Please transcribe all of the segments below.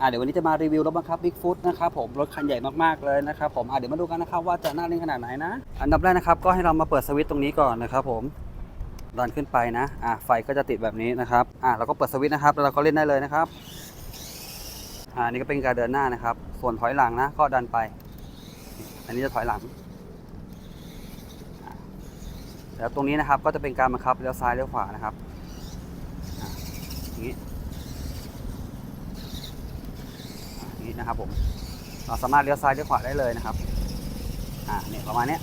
อ่าเดี๋ยววันนี้จะมารีวิวรถบังคับ Big Foot นะครับผมรถคันใหญ่มากๆเลยนะครับผมอ่าเดี๋ยวมาดูกันนะครับว่าจะน่าเล่นขนาดไหนนะ อันดับแรกนะครับก็ให้เรามาเปิดสวิตช์ตรงนี้ก่อนนะครับผมดันขึ้นไปนะอ่าไฟก็จะติดแบบนี้นะครับอ่าเราก็เปิดสวิตช์นะครับแล้วเราก็เล่นได้เลยนะครับอ่านี่ก็เป็นการเดินหน้านะครับ ส่วนถอยหลังนะ ก็ดันไป อันนี้จะถอยหลังแล้วตรงนี้นะครับก็จะเป็นการบังคับเลี้ยวซ้ายเลี้ยวขวานะครับอย่างนี้ นี้นะครับผมเราสามารถเลี้ยวซ้ายเลี้ยวขวาได้เลยนะครับอ่าเนี่ยประมาณเนี้ย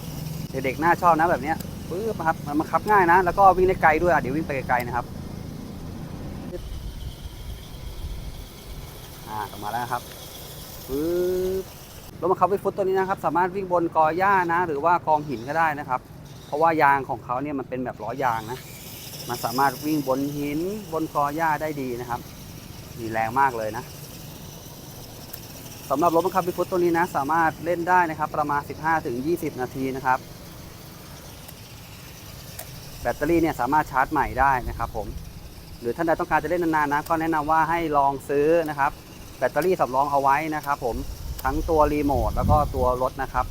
เด็กๆน่าชอบนะแบบเนี้ยปึ๊บนะครับมันบังคับง่ายนะ แล้วก็วิ่งได้ไกลด้วยอะเดี๋ยววิ่งไปไกลๆนะครับอ่ากลับมาแล้วครับปึ๊บรถบังคับวิฟุตตัวนี้นะครับ สามารถวิ่งบนกอหญ้านะ หรือว่ากองหินก็ได้นะครับ เพราะว่ายางของเขาเนี่ยมันเป็นแบบล้อยางนะมันสามารถวิ่งบนหินบนกอหญ้าได้ดีนะครับมีแรงมากเลยนะ สำหรับรถบังคับบิ๊กฟุตตัวนี้นะ สามารถเล่นได้นะครับ ประมาณ 15-20 นาทีนะครับ แบตเตอรี่เนี่ยสามารถชาร์จใหม่ได้นะครับผม หรือท่านใดต้องการจะเล่นนานๆนะ ก็แนะนำว่าให้ลองซื้อนะครับ แบตเตอรี่สำรองเอาไว้นะครับผม ทั้งตัวรีโมทแล้วก็ตัวรถนะครับ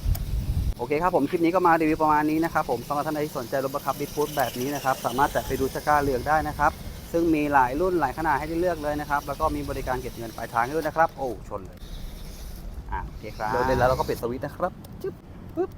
โอเคครับผมคลิปนี้ก็มารีวิวประมาณนี้นะครับผมสำหรับท่านใดที่สนใจรถบังคับบิ๊กฟุตแบบนี้นะครับ สามารถแตะไปดูตะกร้าเลือกได้นะครับ ซึ่งมีหลายรุ่นหลายขนาดให้ได้เลือกเลยนะครับ แล้วก็มีบริการเก็บเงินปลายทางให้ด้วยนะครับ โอ้ชนเลย อะโอเคครับเดินเล่นแล้วเราก็ปิดสวิตช์นะครับ จึ๊บปึ๊บ